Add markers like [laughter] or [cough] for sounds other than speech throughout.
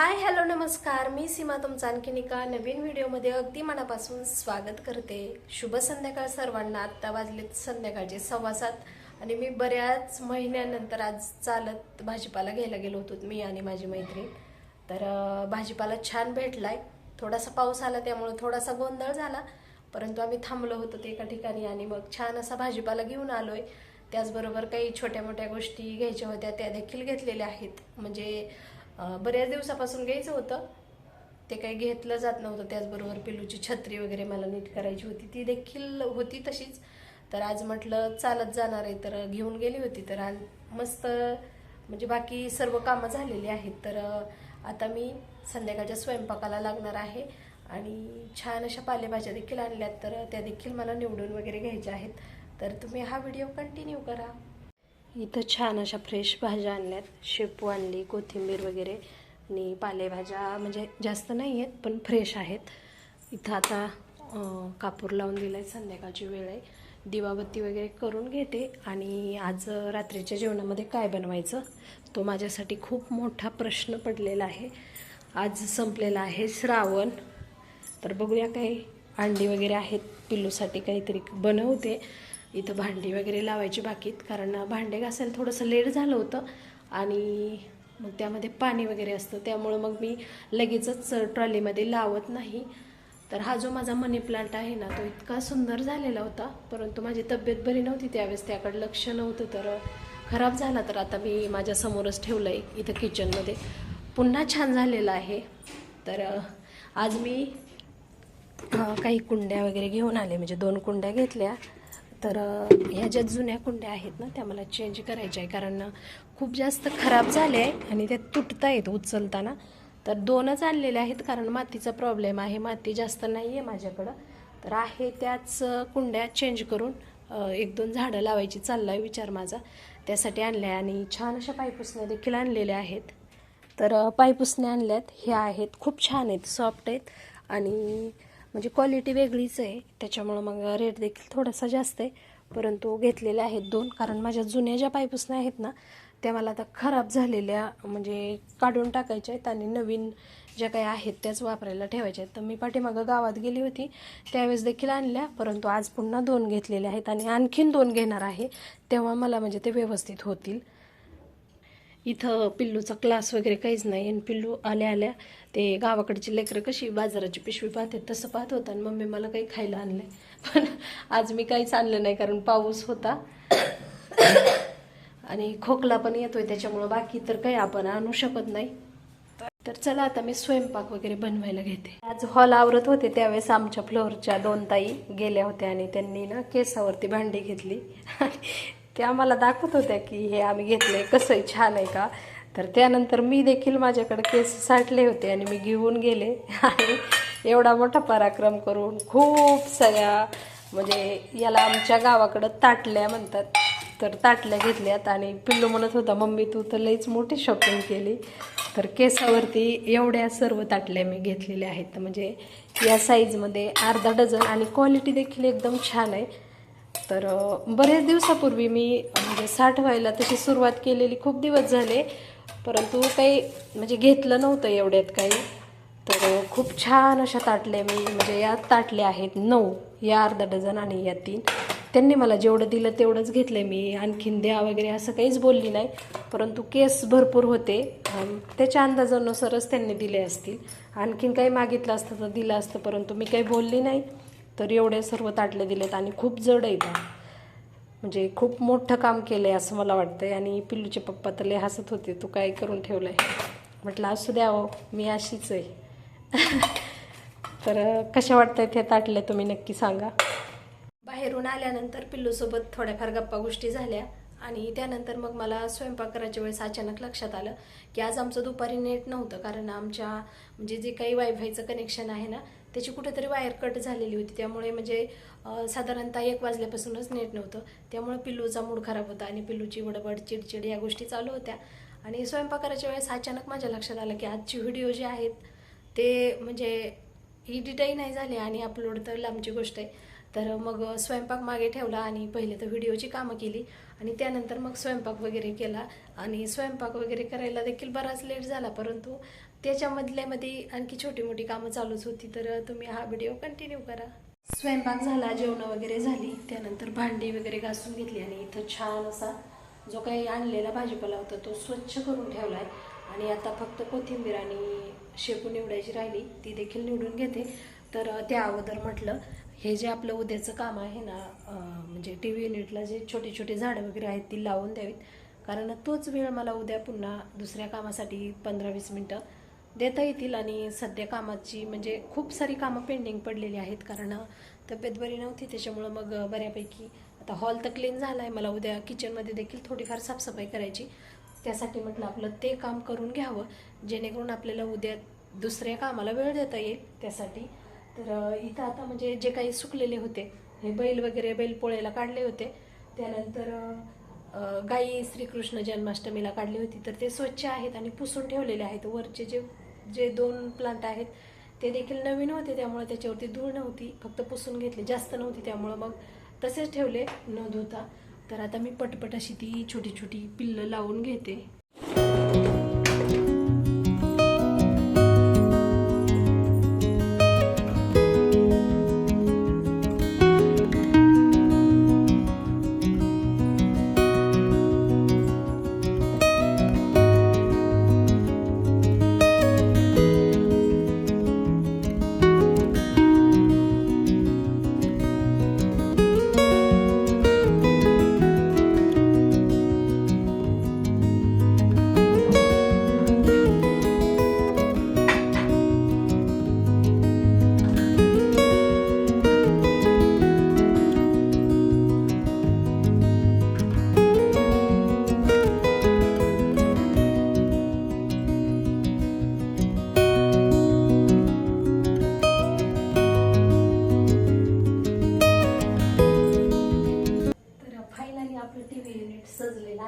Hi hello नमस्कार. मी सीमा तुमचा आणखीन एका नवीन व्हिडिओमध्ये अगदी मनापासून स्वागत करते. शुभ संध्याकाळ सर्वांना. आत्ता वाजलेत संध्याकाळचे सव्वा सात आणि मी बऱ्याच महिन्यानंतर आज चालत भाजीपाला घ्यायला गेलो होतो मी आणि माझी मैत्रीण. तर भाजीपाला छान भेटला आहे थोडासा पाऊस आला त्यामुळे थोडासा गोंधळ झाला. परंतु आम्ही थांबलो होतो ते एका ठिकाणी आणि मग छान असा भाजीपाला घेऊन आलो आहे त्याचबरोबर काही छोट्या मोठ्या गोष्टी घ्यायच्या होत्या त्या देखील घेतलेल्या आहेत. म्हणजे बऱ्याच दिवसापासून घ्यायचं होतं. ते काही घेतलं जात नव्हतं. त्याचबरोबर पिलूची छत्री वगैरे मला नीट करायची होती. ती देखील होती तशीच. तर आज म्हटलं चालत जाणार आहे. तर घेऊन गेली होती. तर आज मस्त म्हणजे बाकी सर्व कामं झालेली आहेत. तर आता मी संध्याकाळच्या स्वयंपाकाला लागणार आहे. आणि छान अशा पालेभाज्या देखील आणल्यात. तर त्या देखील मला निवडून वगैरे घ्यायच्या आहेत. तर तुम्ही हा व्हिडिओ कंटिन्यू करा. इथं छान अशा फ्रेश भाज्या आणल्यात. शेपू आणली कोथिंबीर वगैरे आणि पालेभाज्या म्हणजे जास्त नाही आहेत पण फ्रेश आहेत. इथं आता कापूर लावून दिला आहे संध्याकाळची वेळ आहे. दिवाबत्ती वगैरे करून घेते. आणि आज रात्रीच्या जेवणामध्ये काय बनवायचं तो माझ्यासाठी खूप मोठा प्रश्न पडलेला आहे. आज संपलेला आहे श्रावण. तर बघूया काही अंडी वगैरे आहेत पिल्लूसाठी काहीतरी बनवते. इथं भांडी वगैरे लावायची बाकीत कारण भांडे घासायला थोडंसं लेट झालं होतं आणि मग त्यामध्ये पाणी वगैरे असतं. त्यामुळं मग मी लगेचच ट्रॉलीमध्ये लावत नाही. तर हा जो माझा मनी प्लांट आहे ना तो इतका सुंदर झालेला होता. परंतु माझी तब्येत बरी नव्हती त्यावेळेस. त्याकडे लक्ष नव्हतं तर खराब झाला. तर आता मी माझ्यासमोरच ठेवलं आहे इथं किचनमध्ये. पुन्हा छान झालेलं आहे. तर आज मी काही कुंड्या वगैरे घेऊन आले. म्हणजे दोन कुंड्या घेतल्या. तर ह्या ज्या जुन्या कुंड्या आहेत ना त्या मला चेंज करायच्या आहे कारण खूप जास्त खराब झाले आहे आणि त्या तुटता आहेत उचलताना. तर दोनच आणलेल्या आहेत कारण मातीचा प्रॉब्लेम आहे. माती जास्त नाही आहे माझ्याकडं. तर आहे त्याच कुंड्या चेंज करून एक दोन झाडं लावायची चालला आहे विचार माझा. त्यासाठी आणल्या आणि छान अशा पायपुसण्या देखील आणलेल्या आहेत. तर पायपुसण्या आणल्यात. ह्या आहेत खूप छान आहेत सॉफ्ट आहेत. आणि म्हणजे क्वालिटी वेगळीच आहे. त्याच्यामुळं मग रेट देखील थोडासा जास्त आहे. परंतु घेतलेल्या आहेत दोन. कारण माझ्या जुन्या ज्या पायपुसण्या आहेत ना त्या मला आता खराब झालेल्या म्हणजे काढून टाकायच्या आहेत आणि नवीन ज्या काही आहेत त्याच वापरायला ठेवायच्या आहेत. तर मी पाठीमागं गावात गेली होती. त्यावेळेस देखील आणल्या. परंतु आज पुन्हा दोन घेतलेल्या आहेत आणि आणखीन दोन घेणार आहे. तेव्हा मला म्हणजे ते व्यवस्थित होतील. इथं पिल्लूचा क्लास वगैरे काहीच नाही. आणि पिल्लू आल्या आल्या ते गावाकडची लेकरं कशी बाजाराची पिशवी पाहते तसं पाहत होतं. आणि मम्मी मला काही खायला आणलंय. पण आज मी काहीच आणलं नाही कारण पाऊस होता. आणि खोकला पण येतोय त्याच्यामुळं बाकी तर काही आपण आणू शकत नाही. तर चला आता मी स्वयंपाक वगैरे बनवायला घेते. आज हॉल आवरत होते त्यावेळेस आमच्या फ्लोअरच्या दोन ताई गेल्या होत्या आणि त्यांनी ना केसावरती भांडी घेतली. त्या आम्हाला दाखवत होत्या की हे आम्ही घेतलंय कसं आहे छान आहे का? तर त्यानंतर मी देखील माझ्याकडे केस साठले होते आणि मी घेऊन गेले. आणि एवढा मोठा पराक्रम करून खूप सगळ्या म्हणजे याला आमच्या गावाकडं ताटल्या म्हणतात. तर ताटल्या घेतल्यात आणि पिल्लू म्हणत होता मम्मी तू तर लईच मोठी शॉपिंग केली. तर केसावरती एवढ्या सर्व ताटल्या मी घेतलेल्या आहेत. म्हणजे या साईजमध्ये अर्धा डझन आणि क्वालिटी देखील एकदम छान आहे. तर बरेच दिवसापूर्वी मी म्हणजे साठ व्हायला तशी सुरुवात केलेली खूप दिवस झाले परंतु काही म्हणजे घेतलं नव्हतं एवढ्यात काही. तर खूप छान अशा ताटल्या मी म्हणजे या ताटल्या आहेत नऊ या अर्धा डझन आणि या तीन. त्यांनी मला जेवढं दिलं तेवढंच घेतलं मी आणखीन द्या वगैरे असं काहीच बोलली नाही. परंतु केस भरपूर होते त्याच्या अंदाजानुसारच त्यांनी दिले असतील. आणखीन काही मागितलं असतं तर दिलं असतं परंतु मी काही बोलली नाही. तर एवढे सर्व ताटले दिलेत आणि खूप जड आहेत का म्हणजे खूप मोठं काम केलं आहे असं मला वाटतं आहे आणि पिल्लूचे पप्पा तर लय हसत होते. तू काय करून ठेवलं आहे म्हटलं असू द्या हो मी अशीच आहे. [laughs] तर कशा वाटतायत हे ताटले तुम्ही नक्की सांगा. बाहेरून आल्यानंतर पिल्लूसोबत थोड्याफार गप्पा गोष्टी झाल्या. आणि त्यानंतर मग मला स्वयंपाक करायच्या वेळेस अचानक लक्षात आलं की आज आमचं दुपारी नेट नव्हतं. कारण आमच्या म्हणजे जे काही वायफायचं कनेक्शन आहे ना त्याची कुठेतरी वायर कट झालेली होती. त्यामुळे म्हणजे साधारणतः एक वाजल्यापासूनच नेट नव्हतं. त्यामुळे पिल्लूचा मूड खराब होता आणि पिल्लूची बडबड चिडचिड या गोष्टी चालू होत्या. आणि स्वयंपाकाच्या वेळेस अचानक माझ्या लक्षात आलं की आजची व्हिडिओ जे आहेत ते म्हणजे एडिटही नाही झाले आणि अपलोड तर लांबची गोष्ट आहे. तर मग स्वयंपाक मागे ठेवला आणि पहिले तर व्हिडिओची कामं केली आणि त्यानंतर मग स्वयंपाक वगैरे केला. आणि स्वयंपाक वगैरे करायला देखील बराच लेट झाला परंतु त्याच्यामधल्यामध्ये आणखी छोटी मोठी कामं चालूच होती तर तुम्ही हा व्हिडिओ कंटिन्यू करा. स्वयंपाक झाला जेवणं वगैरे झाली त्यानंतर भांडी वगैरे घासून घेतली आणि इथं छान असा जो काही आणलेला भाजीपाला होता तो स्वच्छ करून ठेवलाय. आणि आता फक्त कोथिंबीर आणि शेपू निवडायची राहिली ती देखील निवडून घेते. तर त्या अगोदर म्हटलं हे जे आपलं उद्याचं काम आहे ना म्हणजे टी व्ही युनिटला जे छोटे छोटे झाडं वगैरे आहेत ती लावून द्यावीत. कारण तोच वेळ मला उद्या पुन्हा दुसऱ्या कामासाठी पंधरा वीस मिनटं देता येतील आणि सध्या कामाची म्हणजे खूप सारी कामं पेंडिंग पडलेली आहेत कारण तब्येत बरी नव्हती त्याच्यामुळं मग बऱ्यापैकी आता हॉल तर क्लीन झाला आहे मला उद्या किचनमध्ये देखील थोडीफार साफसफाई करायची. त्यासाठी म्हटलं आपलं ते काम करून घ्यावं जेणेकरून आपल्याला उद्या दुसऱ्या कामाला वेळ देता येईल त्यासाठी. तर इथं आता म्हणजे जे काही सुकलेले होते हे बैल वगैरे बैल पोळ्याला काढले होते. त्यानंतर गाई श्रीकृष्ण जन्माष्टमीला काढली होती. तर ते स्वच्छ आहेत आणि पुसून ठेवलेले आहेत. वरचे जे जे दोन प्लांट आहेत ते देखील नवीन होते त्यामुळे त्याच्यावरती धूळ नव्हती. फक्त पुसून घेतली जास्त नव्हती त्यामुळं मग तसेच ठेवले न धुता. तर आता मी पटपट अशी ती छोटी छोटी पिल्लं लावून घेते.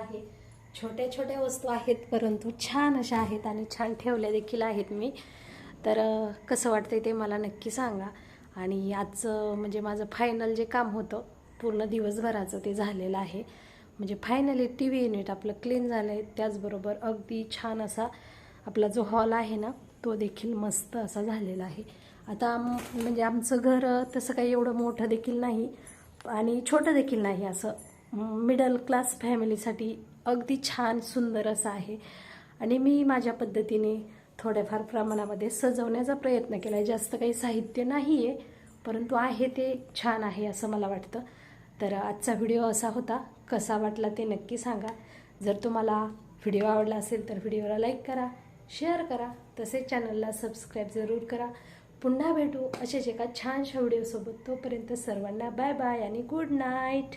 आहे. छोट्या छोट्या वस्तू आहेत परंतु छान अशा आहेत आणि छान ठेवल्या देखील आहेत मी. तर कसं वाटतंय ते मला नक्की सांगा. आणि आजचं म्हणजे माझं फायनल जे काम होतं पूर्ण दिवसभराचं ते झालेलं आहे. म्हणजे फायनली टी व्ही युनिट आपलं क्लीन झालं आहे त्याचबरोबर अगदी छान असा आपला जो हॉल आहे ना तो देखील मस्त असा झालेला आहे. आता आम म्हणजे आमचं घर तसं काही एवढं मोठं देखील नाही आणि छोटं देखील नाही असं. मिडल क्लास फॅमिलीसाठी अगदी छान सुंदर असं आहे. आणि मी माझ्या पद्धतीने थोड्याफार प्रमाणामध्ये सजवण्याचा प्रयत्न केला आहे जास्त काही साहित्य नाही आहे परंतु आहे ते छान आहे असं मला वाटतं. तर आजचा व्हिडिओ असा होता. कसा वाटला ते नक्की सांगा. जर तुम्हाला व्हिडिओ आवडला असेल तर व्हिडिओला लाईक करा शेअर करा तसेच चॅनलला सबस्क्राईब जरूर करा. पुन्हा भेटू असेच एका छानशा व्हिडिओसोबत. तोपर्यंत सर्वांना बाय बाय आणि गुड नाईट.